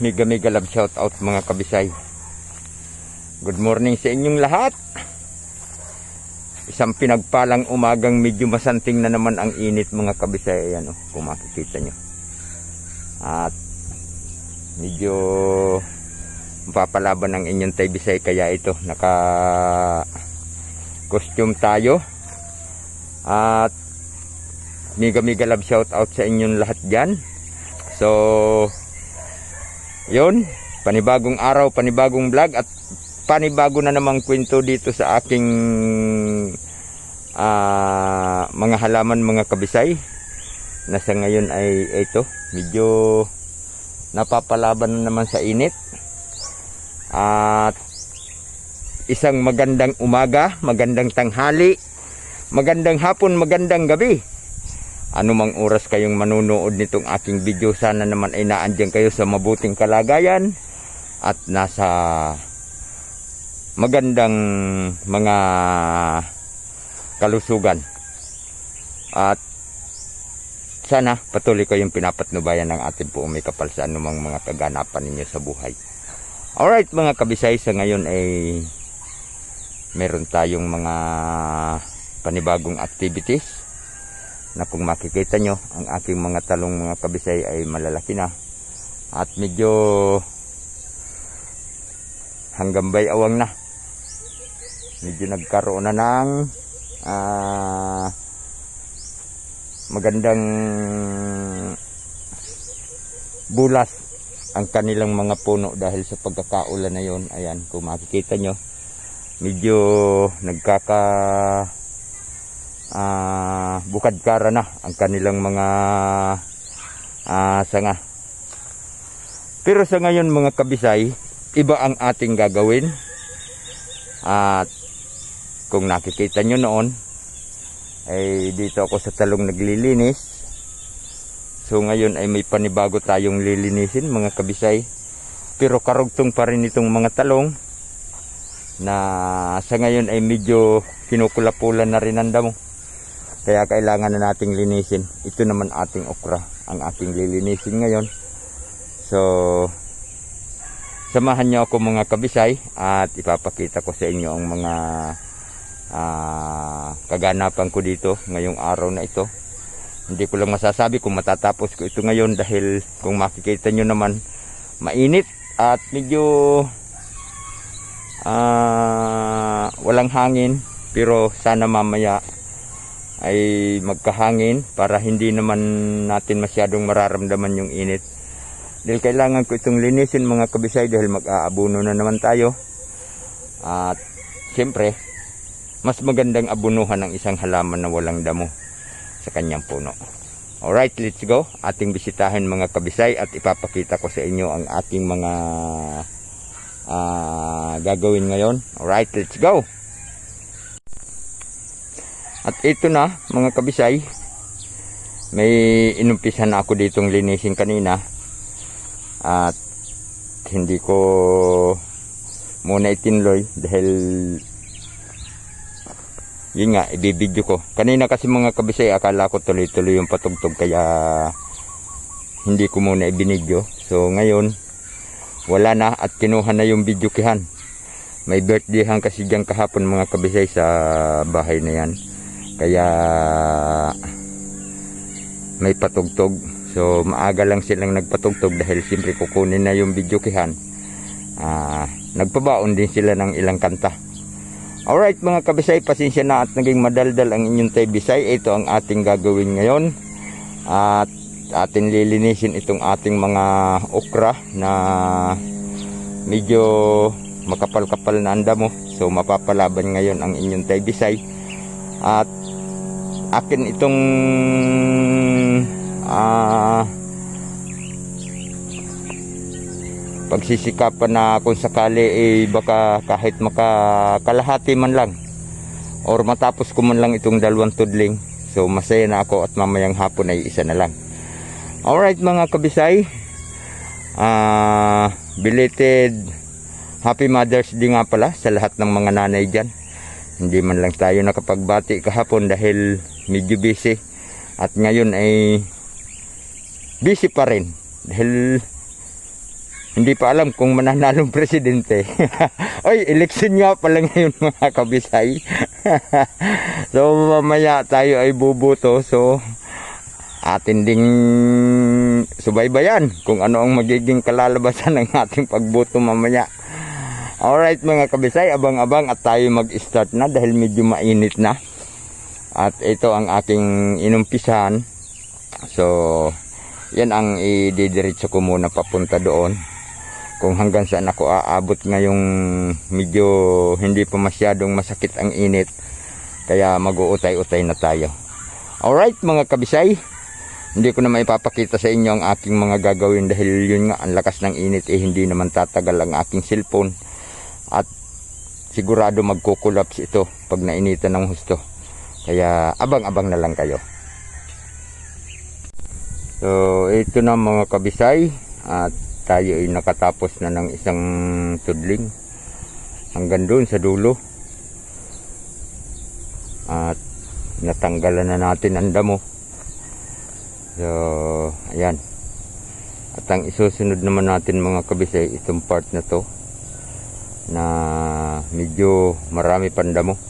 mega mega love shout out mga kabisay. Good morning sa inyong lahat. Isang pinagpalang umagang medyo masanting na naman ang init mga kabisay. Ayan o, kung makikita nyo. At medyo mapapalaban ng inyong tay bisay kaya ito naka costume tayo. At mega mega love shout out sa inyong lahat dyan. So, yun, panibagong araw, panibagong vlog at panibago na namang kwento dito sa aking ah, mga halaman, mga kabisay. Nasa ngayon ay ito, medyo napapalaban na naman sa init. At isang magandang umaga, magandang tanghali, magandang hapon, magandang gabi anumang oras kayong manunood nitong aking video sana naman ay naandyan kayo sa mabuting kalagayan at nasa magandang mga kalusugan. At sana patuloy kayong pinapatnubayan ng ating po may kapal sa anumang mga kaganapan ninyo sa buhay. Alright mga kabisay sa ngayon ay meron tayong mga panibagong activities na kung makikita nyo ang aking mga talong mga kabisay ay malalaki na. At medyo hanggang bay awang na. Medyo nagkaroon na ng ah, magandang bulas ang kanilang mga puno dahil sa pagkakaulan na yon ayan kung makikita nyo medyo nagkaka ah bukad kara na ang kanilang mga ah, sanga. Pero sa ngayon mga kabisay, iba ang ating gagawin. At kung nakikita nyo noon, ay dito ako sa talong naglilinis. So ngayon ay may panibago tayong lilinisin mga kabisay. Pero karugtong pa rin itong mga talong na sa ngayon ay medyo kinukulapulan na rin ang damo. Kaya kailangan na nating linisin. Ito naman ating okra. Ang ating lilinisin ngayon. So, samahan niyo ako mga kabisay at ipapakita ko sa inyo ang mga ah, kaganapan ko dito ngayong araw na ito. Hindi ko lang masasabi kung matatapos ko ito ngayon dahil kung makikita nyo naman mainit at medyo ah, walang hangin pero sana mamaya ay magkahangin para hindi naman natin masyadong mararamdaman yung init. Dahil kailangan ko itong linisin mga kabisay dahil mag-aabuno na naman tayo. At siyempre, mas magandang abunuhan ng isang halaman na walang damo sa kanyang puno. Alright, let's go. Ating bisitahin mga kabisay at ipapakita ko sa inyo ang ating mga ah, gagawin ngayon. Alright, let's go. At ito na mga kabisay. May inumpisan na ako ditong linisin kanina. At hindi ko muna itinloy dahil yun nga, ibibidyo ko. Kanina kasi mga kabisay, akala ko tuloy-tuloy yung patugtog kaya hindi ko muna ibinidyo. So ngayon, wala na at kinuha na yung video kihan. May birthday hang kasi dyan kahapon mga kabisay sa bahay na yan. Kaya may patugtog. So maaga lang silang nagpatugtog dahil siyempre kukunin na yung video kihan. Ah, nagpabaon din sila ng ilang kanta. Alright mga kabisay, pasensya na at naging madaldal ang inyong tay bisay. Ito ang ating gagawin ngayon. At atin lilinisin itong ating mga okra na medyo makapal-kapal na anda mo. So mapapalaban ngayon ang inyong tay bisay. At akin itong ah pagsisikapan na kung sakali eh baka kahit makakalahati man lang or matapos ko man lang itong dalawang tudling so masaya na ako at mamayang hapon ay isa na lang. Alright mga kabisay ah belated happy mother's day nga pala sa lahat ng mga nanay dyan. Hindi man lang tayo nakapagbati kahapon dahil medyo busy at ngayon ay busy pa rin dahil Hindi pa alam kung mananalong presidente. Oy, election nga pala ngayon mga kabisay. so mamaya tayo ay bubuto. So atin ding subaybayan kung ano ang magiging kalalabasan ng ating pagboto mamaya. Alright mga kabisay, abang-abang at tayo mag-start na dahil medyo mainit na. At ito ang aking inumpisahan. So, yan ang ididiretso ko muna papunta doon. Kung hanggang saan ako aabot ngayong medyo hindi pa masyadong masakit ang init. Kaya mag-uutay-utay na tayo. Alright mga kabisay, hindi ko na maipapakita sa inyo ang aking mga gagawin dahil yun nga ang lakas ng init eh hindi naman tatagal ang aking cellphone at sigurado magkukulaps ito pag nainitan ng husto kaya abang-abang na lang kayo. So ito na mga kabisay. At tayo ay nakatapos na ng isang tudling. Hanggang doon sa dulo. At natanggalan na natin ang damo. So, ayan. At ang isusunod naman natin mga kabisay, itong part na to na medyo marami pandamo.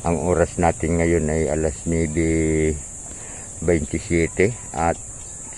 Ang oras natin ngayon ay alas 9.27 at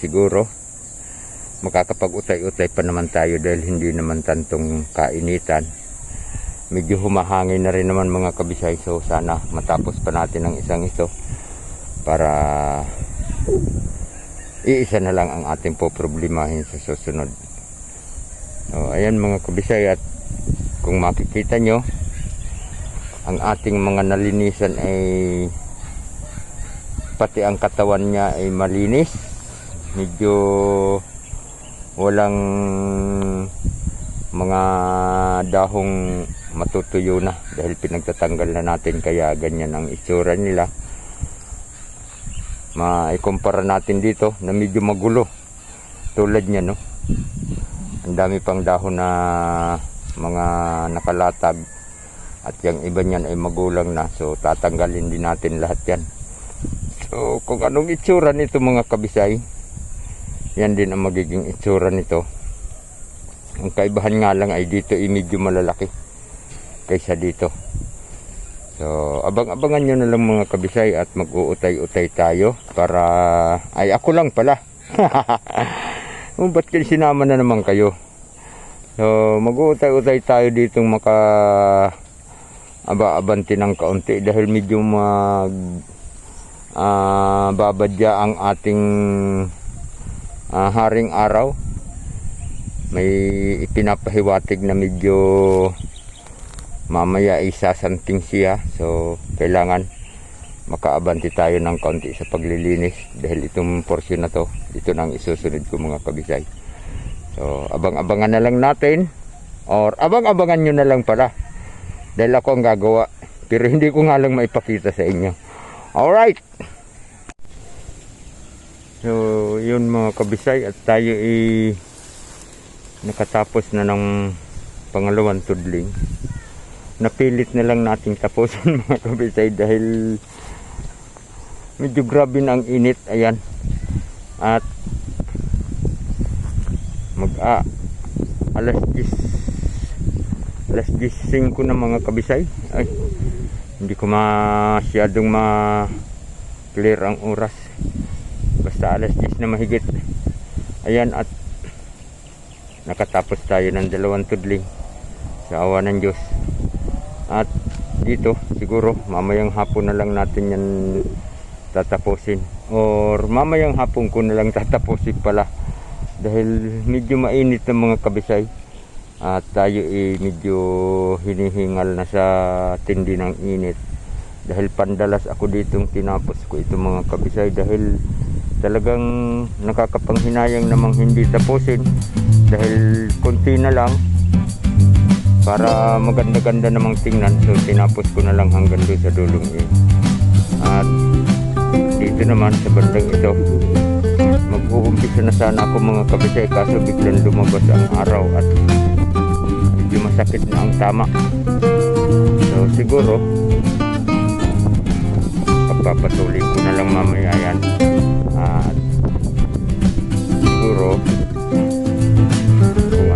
siguro makakapag-utay-utay pa naman tayo dahil hindi naman tantong kainitan. Medyo humahangin na rin naman mga kabisay so sana matapos pa natin ang isang ito para iisa na lang ang ating po problemahin sa susunod. O, ayan mga kabisay at kung makikita nyo, ang ating mga nalinisan ay pati ang katawan niya ay malinis. Medyo walang mga dahong matutuyo na dahil pinagtatanggal na natin. Kaya ganyan ang itsura nila. Maikumpara natin dito na medyo magulo. Tulad niya no? Ang dami pang dahon na mga nakalatag at yung iba niyan ay magulang na so tatanggalin din natin lahat yan so kung anong itsura nito mga kabisay yan din ang magiging itsura nito ang kaibahan nga lang ay dito ay medyo malalaki kaysa dito So, abang-abangan nyo na lang mga kabisay at mag-uutay-utay tayo para... Ay, ako lang pala. oh, ba't kayo sinama na naman kayo? So, mag-uutay-utay tayo ditong maka... Aba-abanti ng kaunti dahil medyo mag... ah babadya ang ating ah, haring araw. May ipinapahiwatig na medyo mamaya isasanting siya. So kailangan makaabanti tayo ng konti sa paglilinis dahil itong portion na to ito nang isusunod ko mga kabisay. So abang-abangan na lang natin or abang-abangan nyo na lang pala dahil ako ang gagawa. Pero hindi ko nga lang maipakita sa inyo. Alright. So yun mga kabisay at tayo ay nakatapos na ng pangalawang tudling. Napilit na lang nating tapusin mga kabisay dahil medyo grabe na ang init. Ayan. At mag ah, alas 10 alas 10 na mga kabisay. Ay hindi ko masyadong ma clear ang oras. Basta alas 10 na mahigit. Ayan at nakatapos tayo ng dalawang tudling sa awa ng Diyos. At dito siguro mamayang hapon na lang natin yan tatapusin. Or mamayang hapon ko na lang tatapusin pala. Dahil medyo mainit ng mga kabisay at tayo eh medyo hinihingal na sa tindi ng init. Dahil pandalas ako ditong tinapos ko ito mga kabisay dahil talagang nakakapanghinayang namang hindi tapusin. Dahil konti na lang para maganda-ganda namang tingnan. So tinapos ko na lang hanggang doon sa dulong eh. at dito naman sa bandang ito mag-uumpisa na sana ako mga kabisay kaso biglang lumabas ang araw at masakit na ang tama so siguro pagpapatuloy ko na lang mamaya yan at siguro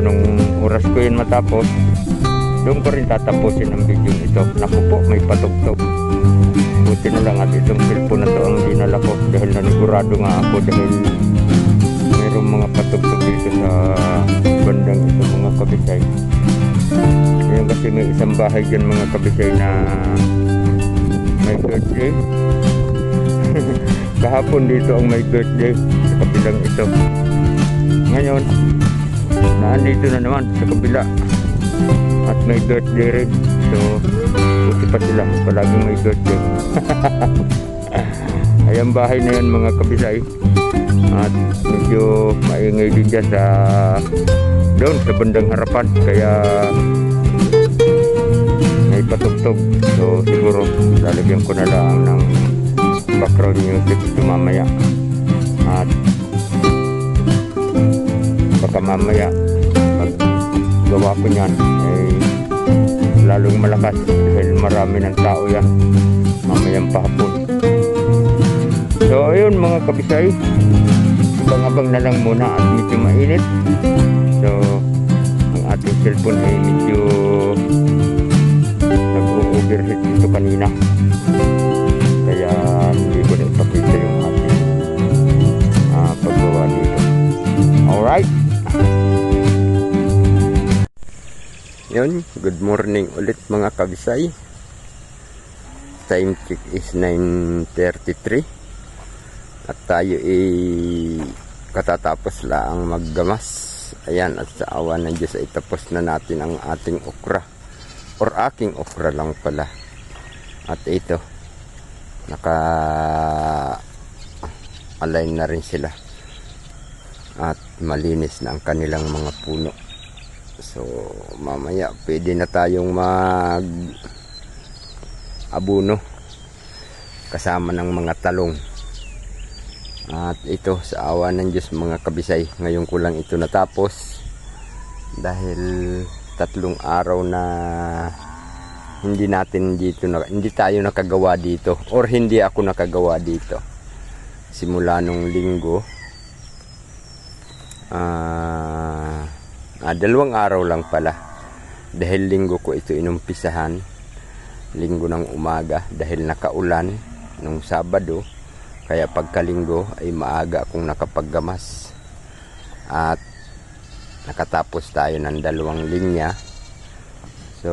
kung oras ko yun matapos, doon ko rin tatapusin ang video ito. Naku po, may patugtog. Buti na lang at itong cellphone na to ang dinala ko dahil nanigurado nga ako dahil mayroong mga patugtog dito sa bandang ito mga kabisay. Ngayon kasi may isang bahay dyan mga kabisay na may birthday. Kahapon dito ang may birthday sa kabilang ito. Ngayon, naandito na naman sa kabila at may birthday rin. So, buti pa sila. Palaging may birthday. Ay, ang bahay na yan mga kabisay. At medyo maingay din dyan sa doon sa bandang harapan. Kaya may patugtog. So, siguro lalagyan ko na lang ng background music mamaya. At baka mamaya pag gawa ko niyan ay lalong malakas dahil marami ng tao yan mamayang pahapon so ayun mga kabisay abang-abang na lang muna at medyo mainit so ang ating cellphone ay medyo nag-overheat ito kanina kaya hindi ko na ipakita yung ating ah, paggawa dito alright Yun, good morning ulit mga kabisay. Time check is 9.33 at tayo ay katatapos lang maggamas. Ayan, at sa awa ng Diyos ay tapos na natin ang ating okra. Or aking okra lang pala. At ito, naka align na rin sila. At malinis na ang kanilang mga puno. So, mamaya pwede na tayong mag abuno kasama ng mga talong. At ito sa awa ng Diyos mga kabisay, ngayon ko lang ito natapos dahil tatlong araw na hindi natin dito na, hindi tayo nakagawa dito or hindi ako nakagawa dito. Simula nung linggo ah Ah, dalawang araw lang pala. Dahil linggo ko ito inumpisahan. Linggo ng umaga dahil nakaulan nung Sabado. Kaya pagkalinggo ay maaga akong nakapaggamas. At nakatapos tayo ng dalawang linya. So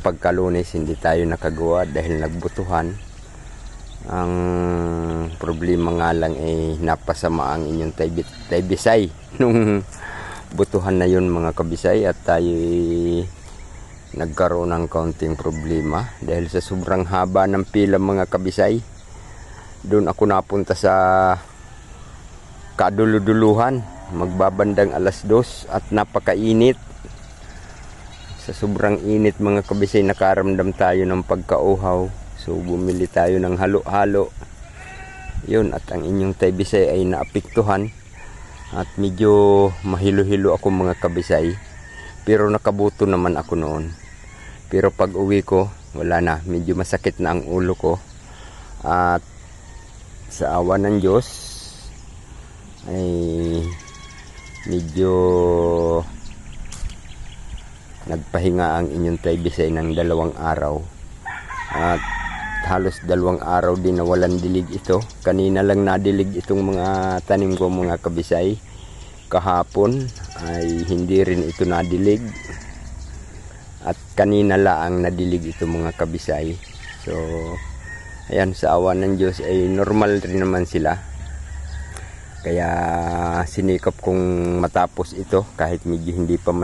pagkalunes hindi tayo nakagawa dahil nagbutuhan. Ang problema nga lang ay napasama ang inyong taybisay nung butuhan na yun mga kabisay at tayo nagkaroon ng kaunting problema dahil sa sobrang haba ng pila mga kabisay doon ako napunta sa kaduluduluhan. Magbabandang alas dos at napakainit. Sa sobrang init mga kabisay nakaramdam tayo ng pagkauhaw. So bumili tayo ng halo-halo. Yun at ang inyong taybisay ay naapiktuhan. At medyo mahilo-hilo ako mga kabisay. Pero nakabuto naman ako noon. Pero pag uwi ko wala na. Medyo masakit na ang ulo ko. At sa awa ng Diyos ay medyo nagpahinga ang inyong taybisay ng dalawang araw at halos dalawang araw din na walang dilig ito. Kanina lang nadilig itong mga tanim ko mga kabisay. Kahapon ay hindi rin ito nadilig. At kanina lang nadilig ito mga kabisay. So, ayan sa awa ng Diyos ay normal rin naman sila. Kaya sinikap kong matapos ito kahit medyo hindi pa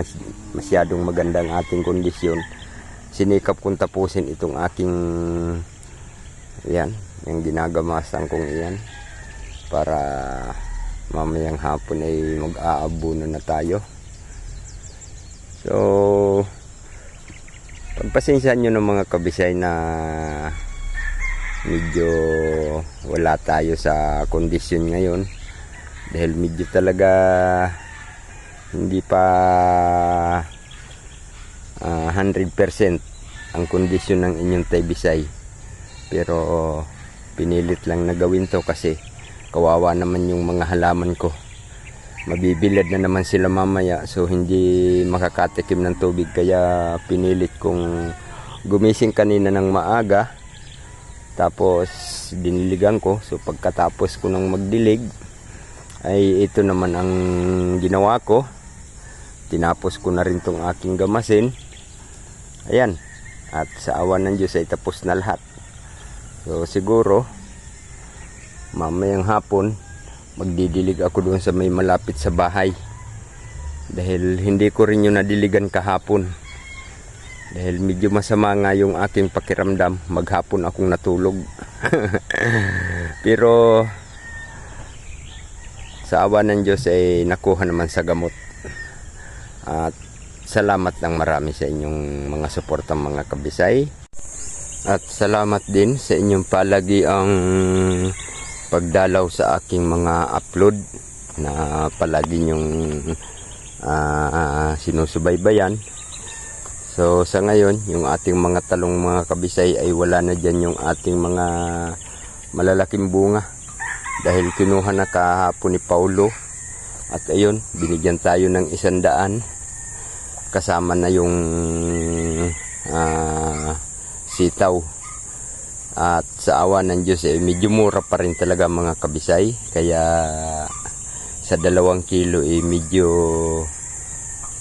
masyadong maganda ang ating kondisyon. Sinikap kong tapusin itong aking yan yung ginagamasan kong iyan para mamayang hapon ay mag-aabuno na tayo so pagpasensyahan nyo ng mga kabisay na medyo wala tayo sa kondisyon ngayon. Dahil medyo talaga hindi pa uh, 100% ang kondisyon ng inyong taybisay pero pinilit lang na gawin to kasi kawawa naman yung mga halaman ko. Mabibilad na naman sila mamaya so hindi makakatikim ng tubig. Kaya pinilit kong gumising kanina ng maaga tapos diniligan ko. So pagkatapos ko ng magdilig ay ito naman ang ginawa ko. Tinapos ko na rin tong aking gamasin. Ayan. At sa awan ng Diyos ay tapos na lahat. So siguro mamayang hapon magdidilig ako doon sa may malapit sa bahay. Dahil hindi ko rin yung nadiligan kahapon dahil medyo masama nga yung aking pakiramdam maghapon akong natulog. Pero sa awa ng Diyos ay nakuha naman sa gamot. At salamat ng marami sa inyong mga suportang mga kabisay. At salamat din sa inyong palagi ang pagdalaw sa aking mga upload na palagi nyong ah, sinusubaybayan So sa ngayon, yung ating mga talong mga kabisay ay wala na dyan yung ating mga malalaking bunga. Dahil kinuha na kahapon ni Paulo. At ayun, binigyan tayo ng isang daan. Kasama na yung ah, sitaw. At sa awa ng Diyos, eh, medyo mura pa rin talaga mga kabisay. Kaya sa dalawang kilo, eh, medyo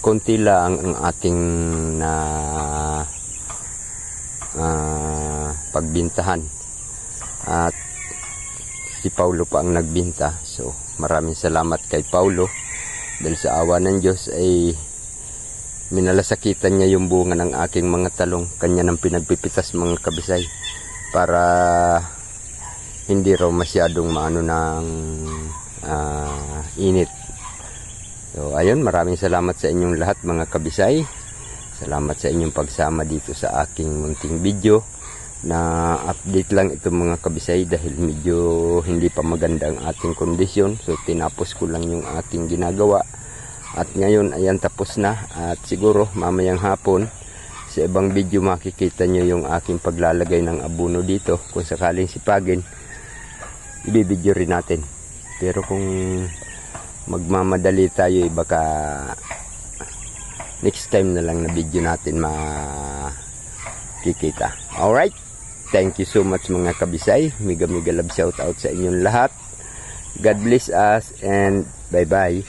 konti lang ang ating na ah, pagbintahan. At si Paulo pa ang nagbinta. So maraming salamat kay Paulo. Dahil sa awa ng Diyos ay minalasakitan niya yung bunga ng aking mga talong. Kanya nang pinagpipitas mga kabisay. Para hindi raw masyadong maano ng ah, init So ayun, maraming salamat sa inyong lahat mga kabisay. Salamat sa inyong pagsama dito sa aking munting video na update lang ito mga kabisay dahil medyo hindi pa maganda ang ating kondisyon. So tinapos ko lang yung ating ginagawa. At ngayon ayan tapos na at siguro mamayang hapon sa ibang video makikita nyo yung aking paglalagay ng abuno dito kung sakaling sipagin ibibidyo rin natin pero kung magmamadali tayo eh, baka next time na lang na video natin makikita. Alright? Thank you so much mga kabisay. Miga miga love shout out sa inyong lahat. God bless us and bye bye.